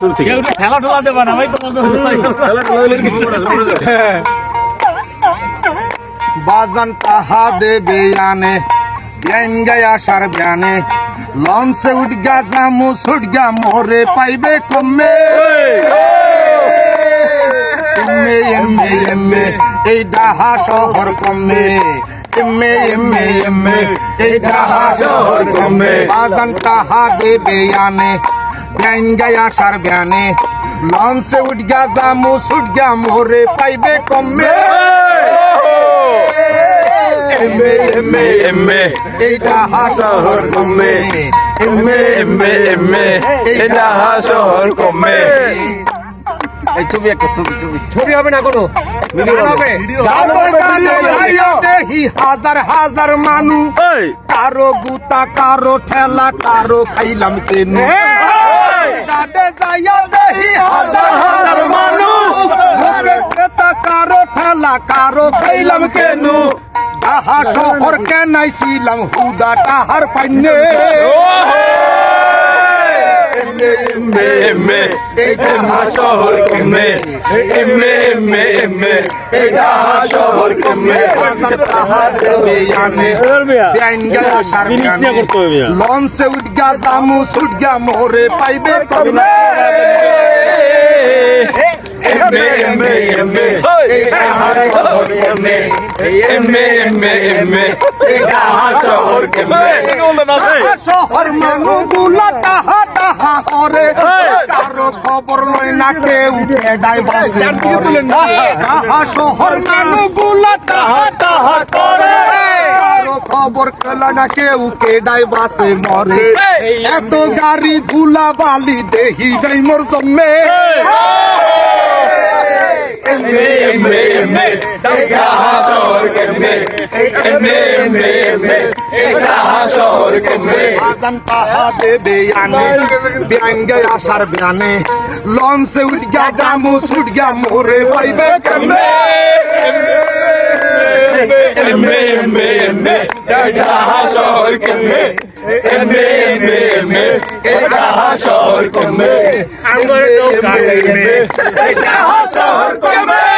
খেলা ঠোলা দেবা না ভাই বাজান তাহা দেবে আনে ব্যান গায়া সার ব্যানে। লঞ্চে উঠ গা জামু ছুট গা মোরে পাইবে কমে। এমে এমে এমে এই ডাহা শহর কমে। এমে এমে এমে এই ডাহা শহর কমে। বাজান তাহা দেবে আনে ব্যান গায়া সার ব্যানে লঞ্চে উঠ গা জামু ছুট গা মোরে পাইবে কমে। এমে এমে এমে এইটা হাসহর কমে। এমে এমে এমে এটা শহর কমে। এই ছবি একটা ছবি ছবি। ছবি হবে না কোনো? হাজার হাজার মানু। কারও গুতা কারও ঠেলা কারও খাইলাম কেন গাডে যাইয়া দেহি হাজার হাজার মানুষ মুখের কথা কারও ঠেলা কারও খাইলাম কেন? তাহা শহর কেনাইছিলাম হুদা তাহার পাইনে। শহর কমে এমে এমে এমে এটা শহর কমে লঞ্চে জামু মোরে পাইবে এমে এমে এমে এটা শহর কমে এমে এমে এমে এটা শহর কমে শহর মানু গুলা তাহা তাহা করে। কারও খবর লয় না কেউ এডাই বাসে তাহা শহর মানু গুলা তাহা তাহা করে। খবর না কেউ কেডাই বাসে মরে এত গাড়ি ধুলা বালি দেহি নাই মোর জন্মে। এমে এমে এমে এটা শহর কমে এমে এমে এমে এটা শহর কমে আজান লঞ্চে উঠ গা জামু ছুট গা মোরে পাইবে কমে এমে এমে এমে এটা শহর কমে এমে এমে এমে এটা শহর কমবে এমে এমে এমে এটা শহর কমে